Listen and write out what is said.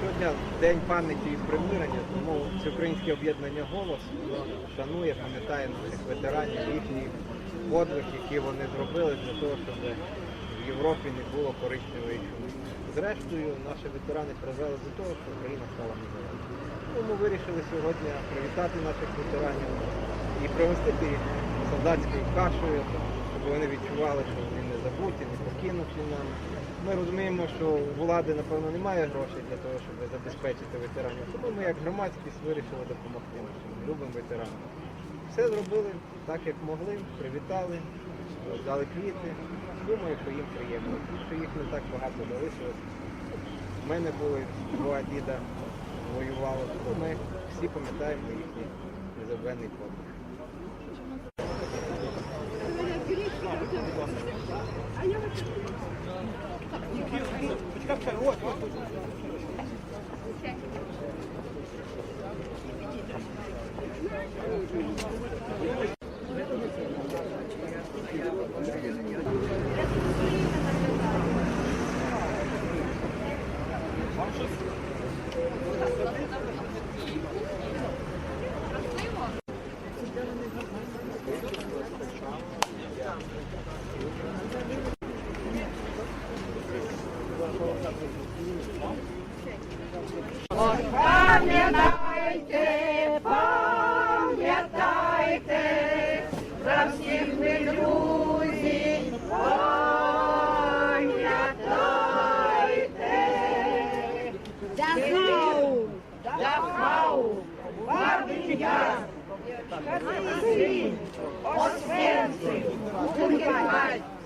Сьогодні День пам'яті і примирення, тому Всеукраїнське об'єднання голос шанує, пам'ятає наших ветеранів, їхній подвиг, який вони зробили для того, щоб Європі не було коричневої чуми. Зрештою, наші ветерани призвели до того, що Україна стала незалежною. Тому ми вирішили сьогодні привітати наших ветеранів і пригостити їх солдатською кашею, щоб вони відчували, що вони не забуті, не покинуті нам. Ми розуміємо, що у влади, напевно, немає грошей для того, щоб забезпечити ветеранів. Тому ми як громадськість вирішили допомогти нашим любим ветеранам. Все зробили так, як могли, привітали, дали квіти. Думаю, що їм приємно, що їх не так багато залишилось. У мене були два діда воювали, тому ми всі пам'ятаємо їхній незабвенний подвиг. Пам'ятайте, пам'ятайте, за всіх Бабія, Казин, Освенцим, Бухенвальд, ветерани